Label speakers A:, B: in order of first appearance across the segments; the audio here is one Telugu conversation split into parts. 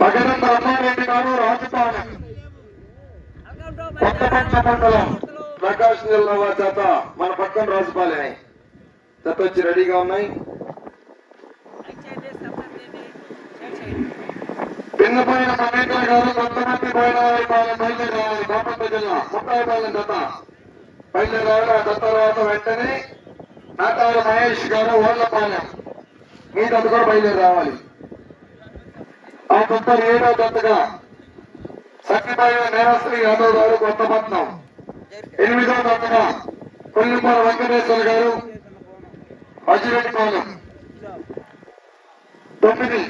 A: పగరం బ్రహ్మారెడ్డి గారు రాజధాని కొత్తపట్ల మండలం ప్రకాశం జిల్లా వారి చేత మన పక్కన రాజపాలెమే జత వచ్చి రెడీగా ఉన్నాయి పిన్నపోయిన మహేంద్ర గారు కొత్తమంది పోయిన వారి పాలెం బయలుదేరి రావాలి బాపట్ల జిల్లా ముక్తాయిపాలెం జత బయలుదేరి రావాలి ఆ జత తర్వాత వెంటనే నాటాల మహేష్ గారు ఓళ్ళపాలెం మీ జత కూడా బయలుదేరి రావాలి ఆ జత ఏడో జతగా సత్యబాయి నేరాశ్రీ యాదవ్ గారు కొత్తపట్నం ఎనిమిదో జతగా కొల్లిపాల వెంకటేశ్వర గారు అజిరెడ్డిపాలెం తొమ్మిది.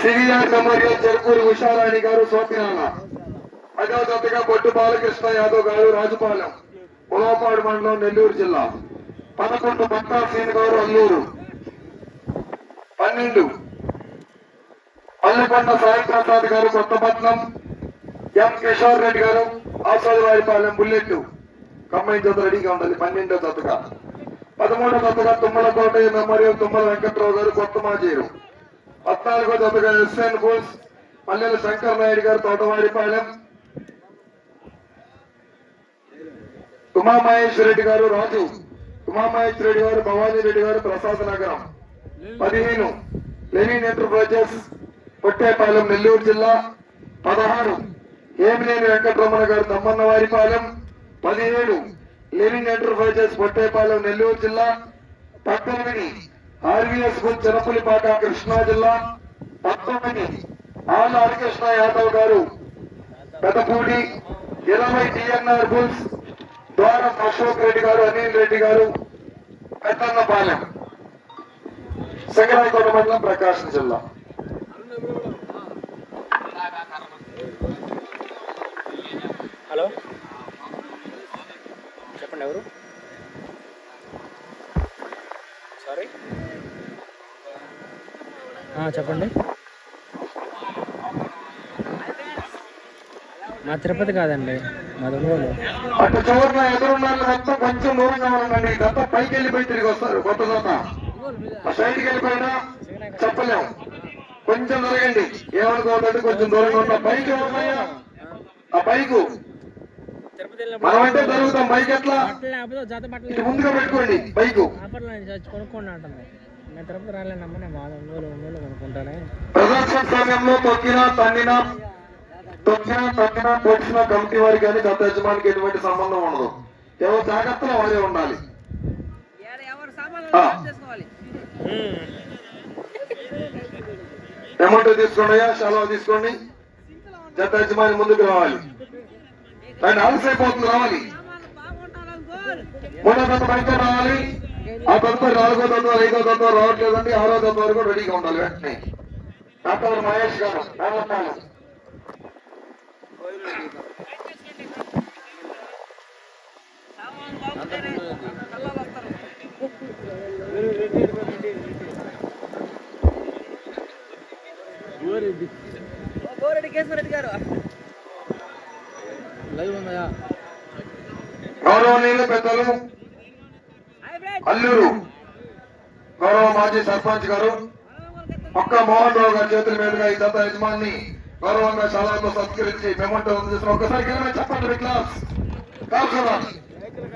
A: సివిఆర్ మెమోరియల్ చెరుకూరు ఉషారాణి గారు సోపినాల. ఐదవ జతగా బొట్టు బాలకృష్ణ యాదవ్ గారు రాజుపాలెం ఉలవపాడు మండలం నెల్లూరు జిల్లా. పదకొండు బత్తా సీన్ గారు అల్లూరు. పన్నెండు. పల్లెకొండ సాయి ప్రసాద్ గారు కొత్తపట్నం ఎం కిషోర్ రెడ్డి గారు ఆసాదివారిపాలెం బుల్లెట్ కంబైన్ జత రెడీగా ఉండాలి పన్నెండో జతగా. పదమూడో జతగా తుమ్మల కోటయ్య మెమోరియల్ తుమ్మల వెంకట్రావు గారు కొత్త మాజీరు పద్నాలుగో జతగా ఎస్ఎన్ బోస్ మల్లెల శంకర్ నాయుడు గారు తోటవారిపాలెం. ఉమామహేశ్వర రెడ్డి గారు రాజు. ఉమామహేశ్వర రెడ్డి గారు భవానీ రెడ్డి గారు ప్రసాద్ నగరం పదిహేను లెనిన్ ఎంటర్ప్రైజెస్ పొట్టేపాలెం నెల్లూరు జిల్లా పదహారు. ఏమినేని వెంకటరమణ గారు తమ్మన్న వారిపాలెం పదిహేడు. లివింగ్ ఎంటర్ప్రైజెస్ పొట్టేపాలెం నెల్లూరు జిల్లా పద్దెనిమిది. ఆర్వీఎస్ స్కూల్ చిన్నపులిపాట కృష్ణా జిల్లా పంతొమ్మిది. ఆల్ హరికృష్ణ యాదవ్ గారు పెదపూడి ఇరవై టిఎన్ఆర్ బుల్స్ ద్వారం అశోక్ రెడ్డి గారు అనిల్ రెడ్డి గారు పెద్దన్నపాలెం. సింగరాయకోట మండలం ప్రకాశం జిల్లా
B: హలో చెప్పండి ఎవరు సారీ చెప్పండి. మా తిరుపతి కాదండి మా ఒంగోలు.
A: అటు చివరిన ఎదురున్న మొత్తం కొంచెం దూరంగా ఉండండి గత పైకి వెళ్ళిపోయి తిరిగి వస్తారు కొత్త జత ఆ సైడ్కి వెళ్ళిపోయినా చెప్పలేం. కొంచెం ఏమనుకోవద్దు కొంచెం దూరంగా ఉన్న పైకి? ఆ పైకు.
B: తిరుపతి
A: మనం అంటే జరుగుతాం పైకి ఎట్లా? ముందుగా పెట్టుకోండి
B: చచ్చి కొనుక్కోండి నేను తిరుపతి రాలేనమ్మా నేను ఒంగోలు ఒంగోలు కొనుక్కుంటానే
A: ప్రదర్శన సమయంలో తొక్కినా తన్నినా తొక్కినా తన్నినా పొడిచిన కమిటీ వారికి కానీ గత యజమానికి ఎటువంటి సంబంధం ఉండదు. ఎవరు జాగ్రత్తలో వారే ఉండాలి. అమౌంట్ తీసుకోండి అయ్యా సెలవు తీసుకోండి. జత యజమాని ముందుకు రావాలి. ఆయన ఆలస్యం అయిపోతుంది రావాలి మూడో రావాలి. ఆ తదుపరి నాలుగో తత్వ ఐదో తత్వ రావట్లేదండి ఆరో తత్వ వరకు రెడీగా ఉండాలి వెంటనే డాక్టర్ మహేష్ గారు రామపాలెం.
C: గోరెడ్డి కేశవరెడ్డి గారు
B: లైవ్
A: గౌరవనీయులు పెద్దలు అల్లూరు గౌరవ మాజీ సర్పంచ్ గారు పక్క మోహన్ రావు గారి చేతుల మీదుగా ఈ దత్త యజమాన్ని గౌరవంగా శాలతో సత్కరించి మెమంటో చేసిన ఒకసారి కింద చెప్పండి క్లాస్ కాల్చున్నాం
B: సైకిల్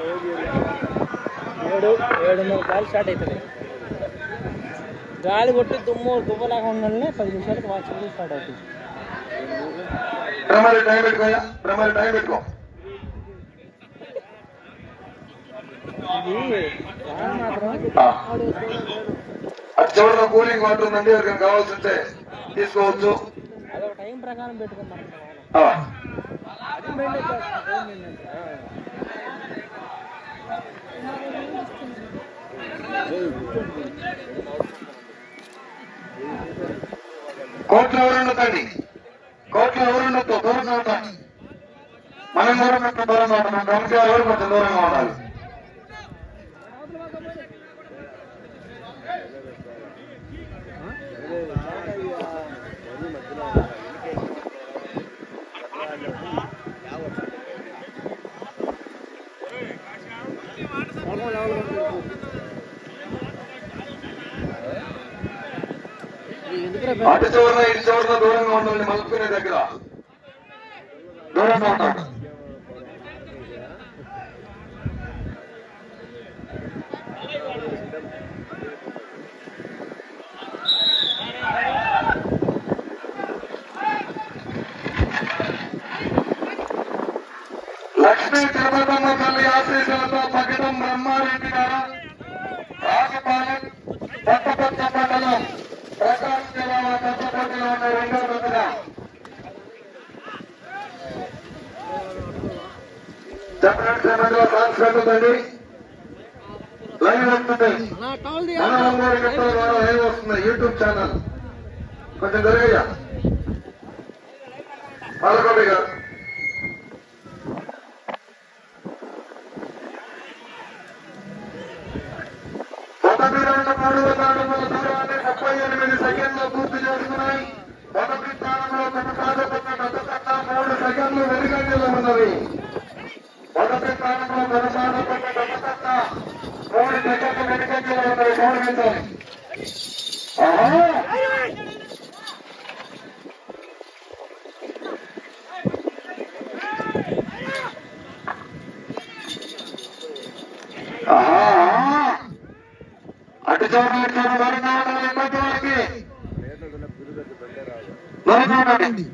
B: రోజు ఏడు ఏడున్నర గాలి స్టార్ట్ అవుతుంది. గాలి కొట్టి దుమ్ము దువ్వలాగా ఉండాలనే పది నిమిషాలకు వాచ్ స్టార్ట్ అవుతుంది.
A: టైం టైం పెట్టుకో. చివరిలో కూలింగ్ వాటర్ ఉందండి ఎవరికైనా కావాల్సి ఉంటే తీసుకోవచ్చు
B: టైం ప్రకారం
A: కోట్లు ఎవరుండకండి కోట్లు ఎవరుండొద్దు? దూరంగా ఉండాలి. మనం దూరం కొంచెం దూరంగా ఉండాలి? మన దొంగ ఎవరు కొంచెం దూరంగా ఉండాలి?
B: Vamos a la
A: అటు చివరిన ఇటు చివరిన దూరంగా ఉండాలి మలుపుకునే దగ్గర. దూరంగా ఉండాలి లక్ష్మీ తిరుపతమ్మ తల్లి ఆశీస్సులతో బ్రహ్మారెడ్డి గారు రాజపాలెం మండలం. ప్రకాశం జిల్లా కొత్తపట్టిలో ఉన్న రెండో దశగా చెప్పినట్టు సమయంలో సాంగ్స్ లైవ్ వస్తుంది మన గంటల ద్వారా లైవ్ వస్తుంది యూట్యూబ్ ఛానల్ కొంచెం జరిగయ్యా పాలకొండ గారు అటు చూడండి ఇటు చూడండి వరంగా ఉండాలి ఇబ్బంది వారికి వరంగా ఉండండి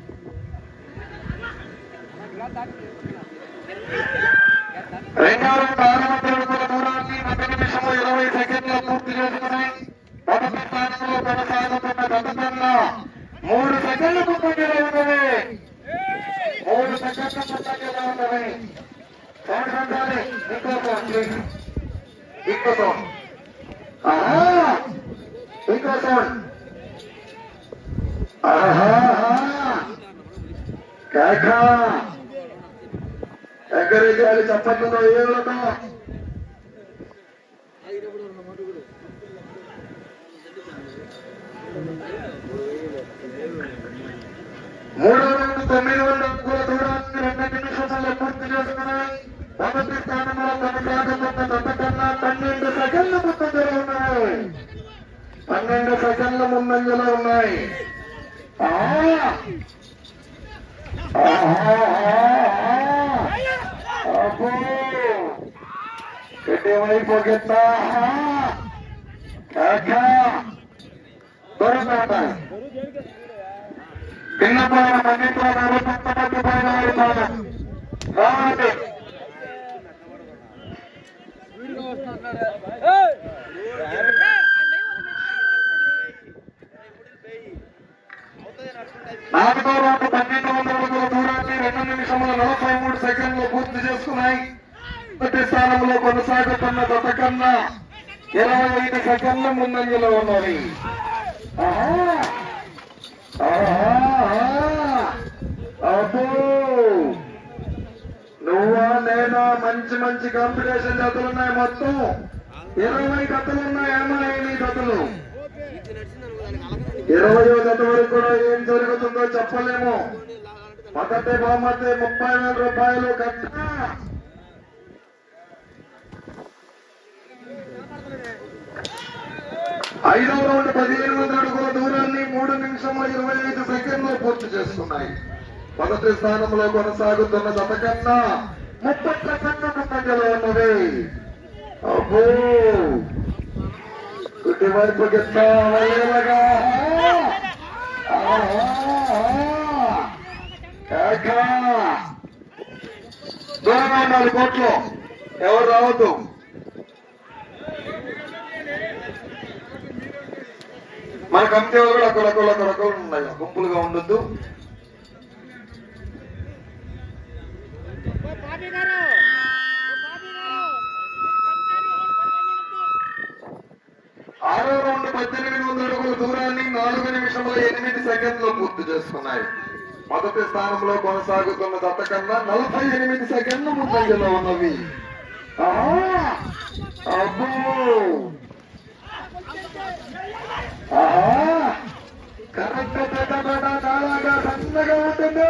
A: రెండో రౌండ్ ఆరు వందల అడుగుల దూరాన్ని ఒక నిమిషము ఇరవై సెకండ్లు పూర్తి చేసుకుని మొదటి స్థానంలో కొనసాగుతున్న గతకన్నా మూడు సెకండ్లు ముందంజలో ఉన్నవి మూడు సెకండ్లు ముందంజలో ఉన్నవి సౌండ్ పెట్టాలి ఇంకోసం ప్లీజ్ ఇంకోసం ఆహా ఇంకో సౌండ్ ఆహా కేక రెండు తొమ్మిది వందల అడుగుల దూరాన్ని రెండు నిమిషాల్లో పూర్తి చేసుకున్నాయి మొదటి స్థానంలో కొనసాగుతున్న గత కన్నా పన్నెండు సెకండ్ల ముందంజలో ఉన్నాయి పన్నెండు సెకండ్ల ముందంజలో ఉన్నాయి ఆ! ఆహా! అబ్బో! గిట్లా? కేక! దూరంగా ఉంటాయి. కింద పోయిన మన్నింట్లో నలభై మంది పైన రావండి స్థానంలో కొనసాగుతున్న గత కన్నా ఇరవై ఐదు సెకండ్ల ముందంజలో ఉన్నది నువ్వా నేనా? మంచి మంచి కాంపిటీషన్ జతలు ఉన్నాయి మొత్తం. ఇరవై జతలు ఉన్నాయి ఏమన్నాయి నీ జతలు. ఇరవయో జత వరకు కూడా ఏం జరుగుతుందో చెప్పలేము. మొదటి బహుమతి ముప్పై వేల రూపాయలు కట్టా. ఐదవ రౌండ్ పదిహేను వందల అడుగుల దూరాన్ని మూడు నిమిషముల ఇరవై ఐదు సెకండ్లు పూర్తి చేస్తున్నాయి. మొదటి స్థానంలో కొనసాగుతున్న జతకన్నా ముప్పై సెకండ్ల ముందంజలో ఉన్నది. అబ్బో! ఇటువైపు దూరంగా ఉండాలి కోట్లు. ఎవరు రావద్దు? మన కమిటీ వాళ్ళు కూడా అక్కడ అక్కడ అక్కడ ఉన్నాయి గుంపులుగా ఉండొద్దు ఆరో రౌండ్ పద్దెనిమిది వందల అడుగుల దూరాన్ని నాలుగు నిమిషముల ఎనిమిది సెకండ్లు పూర్తి చేసుకున్నాయి మొదటి స్థానంలో కొనసాగుతున్న దత్త కన్నా నలభై ఎనిమిది సెకండ్లు ముందంజలో ఉన్నవి! అబ్బో! ఆహా! కరెక్ట్ పెట్టబడ్డ చాలాగా సన్నగా ఉంటుంది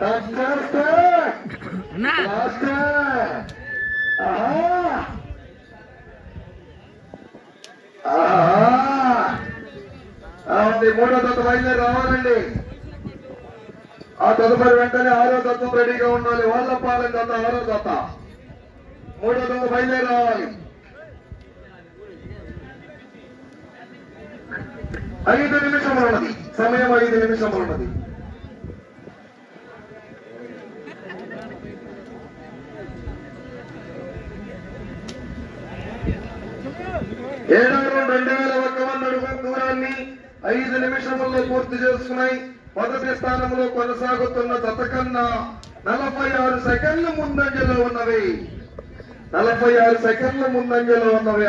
A: టచ్ లాస్ట్ మూడో తత్వం బయలుదేరి రావాలండి ఆ తదుపరి వెంటనే ఆరో తత్వం రెడీగా ఉండాలి వాళ్ళ పాలన దత్త ఆరో తత్వ మూడో తత్వం బయలుదేరి రావాలి ఐదు నిమిషములు ఉన్నది. సమయం ఐదు నిమిషములు ఉన్నది. ఏడారు రెండు వేల ఒక వంద దూరాన్ని ఐదు నిమిషముల్లో పూర్తి చేసుకున్నాయి. మొదటి స్థానంలో కొనసాగుతున్న జత కన్నా నలభై ఆరు సెకండ్ల ముందంజలో ఉన్నవి. నలభై ఆరు సెకండ్ల ముందంజలో ఉన్నవి.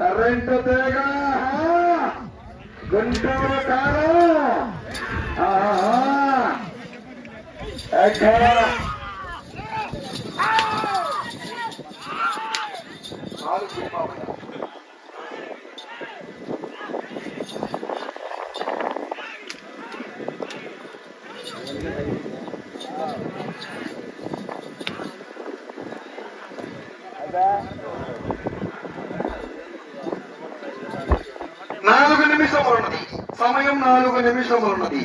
A: కరెంటు తేగా. గుంటూరు కారు ఆహా! ఎక్కడ? నాలుగు సినిమాలు. నాలుగు సమయం నాలుగు నిమిషములు ఉన్నది.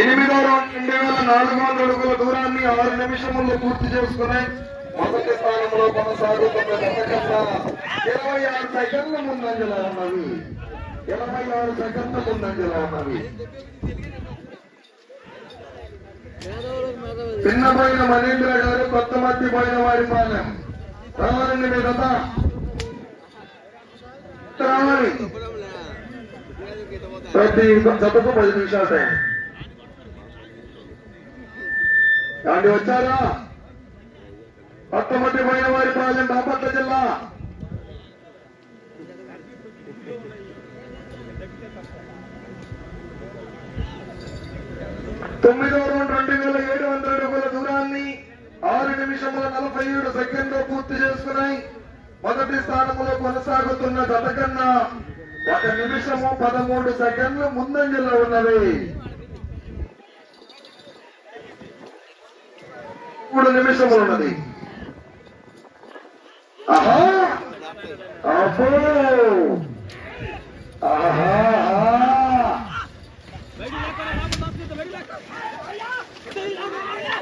A: ఎనిమిదో రౌండ్ రెండు వేల నాలుగు వందల అడుగుల దూరాన్ని ఆరు నిమిషముల్లో పూర్తి చేసుకుని మొదటి స్థానంలో కొనసాగుతున్న జత ఇరవై ఆరు సెకండ్ల ముందంజలా ఉన్నవి ఇరవై ఆరు సెకండ్ల ముందంజలో ఉన్నవి చిన్నపోయిన మనేంద్ర గారు కొత్త మధ్య పోయిన వారి పాలెం. రావాలండి మీ జత రావాలి ప్రతి జతకు పది నిమిషాలు టైం ఏమండి వచ్చారా? పట్టమట్టి పోయిన వారి పాలెం బాపట్ల జిల్లా. తొమ్మిదో రౌండ్ రెండు వేల ఏడు వందల అడుగుల దూరాన్ని ఆరు నిమిషముల నలభై ఏడు సెకండ్లు పూర్తి చేసుకున్నాయి మొదటి కొనసాగుతున్న గత కన్నా ఒక నిమిషము పదమూడు సెకండ్లు ముందంజలో ఉన్నది మూడు నిమిషములు ఉన్నది. ఆహా! అబ్బో ఆహా!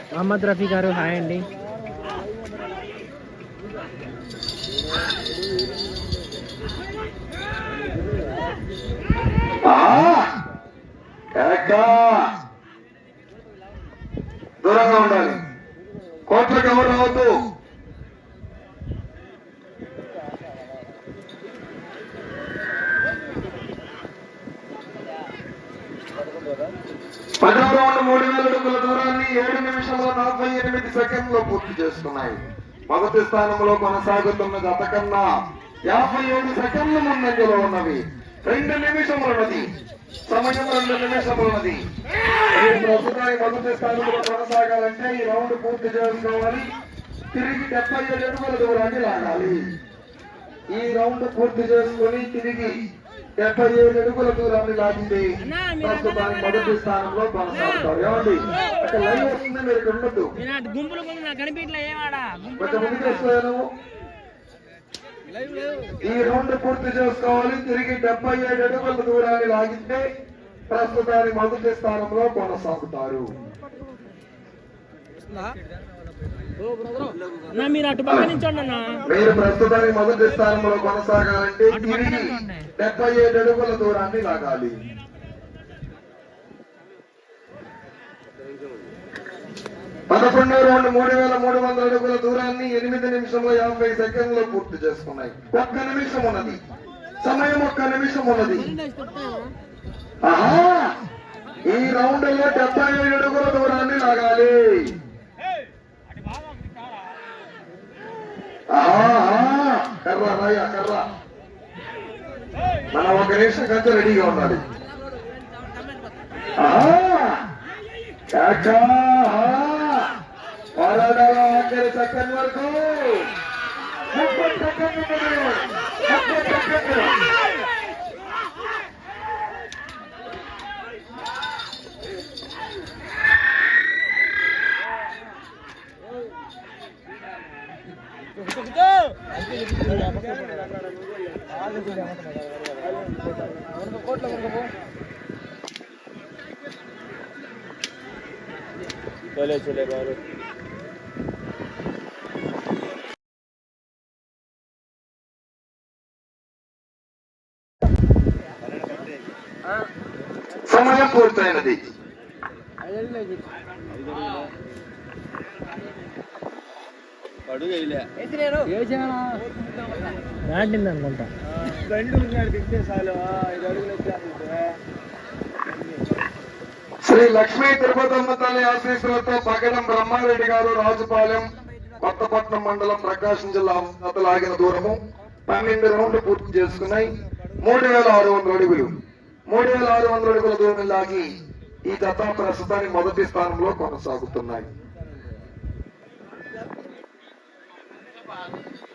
B: మహమ్మద్ రఫీ గారు హాయ్ అండి.
A: ఆహా దూరంగా ఉండాలి. కోట్లకు ఎవరు రావద్దు. పదవ రౌండ్ మూడు వేల అడుగుల దూరాన్ని ఏడు నిమిషంలో నలభై ఎనిమిది సెకండ్లో పూర్తి చేస్తున్నాయి మొదటి స్థానంలో కొనసాగుతున్న జత కన్నా యాభై ఏడు సెకండ్ల ముందంజలో ఉన్నవి. రెండు నిమిషములు ఉన్నది. సమయం రెండు నిమిషములు ఉన్నది. ఈ ప్రస్తుతానికి మొదటి స్థానంలో కొనసాగాలంటే ఈ రౌండ్ పూర్తి చేసుకోవాలి. తిరిగి డెబ్బై ఏడు అడుగుల దూరాన్ని లాగాలి. ఈ రౌండ్ పూర్తి చేసుకుని తిరిగి డెబ్బై ఏడు అడుగుల దూరాన్ని లాగింది ప్రస్తుతానికి మొదటి స్థానంలో కొనసాగుతారు. ఏమండి? అక్కడ లైవ్ వస్తుంది మీరు ఇక్కడ ఉండొద్దు. కొంచెం ముందుకు వస్తాను ఈ రౌండ్ పూర్తి చేసుకోవాలి. తిరిగి డెబ్బై ఏడు అడుగుల దూరాన్ని లాగితే ప్రస్తుతానికి మొదటి స్థానంలో కొనసాగుతారు.
B: మీరు
A: ప్రస్తుతానికి మొదటి స్థానంలో కొనసాగాలంటే తిరిగి డెబ్బై ఏడు అడుగుల దూరాన్ని లాగాలి. పదకొండు రెండు మూడు వేల మూడు వందల అడుగుల దూరాన్ని ఎనిమిది నిమిషంలో యాభై సెకండ్లో పూర్తి చేసుకున్నాయి. ఒక్క నిమిషం ఉన్నది. సమయం ఒక్క నిమిషం ఉన్నది. ఆహా! ఈ రౌండ్లో డెబ్బై ఏడు అడుగుల దూరాన్ని లాగాలి. ఆహా! కర్ర రాయ కర్ర. మనం ఒక నిమిషం కంటే రెడీగా ఉండాలి. ఆహా! కాకా! ఆఖరి సెకండ్ వరకు ముప్పై సెకండ్ ఉన్నది ముప్పై సెకండ్ సమయం
B: దాటింది అనుకుంటా.
A: శ్రీ లక్ష్మీ తిరుపతమ్మ తల్లి ఆశీస్సులతో పగడం బ్రహ్మారెడ్డి గారు రాజుపాలెం కొత్తపట్నం మండలం ప్రకాశం జిల్లా లాగిన దూరము పన్నెండు రౌండ్లు పూర్తి చేసుకున్నాయి. మూడు వేల ఆరు వందల అడుగులు. మూడు వేల ఆరు వందల అడుగుల దూరం లాగి ఈ జత ప్రస్తుతానికి మొదటి స్థానంలో కొనసాగుతున్నాయి. Father.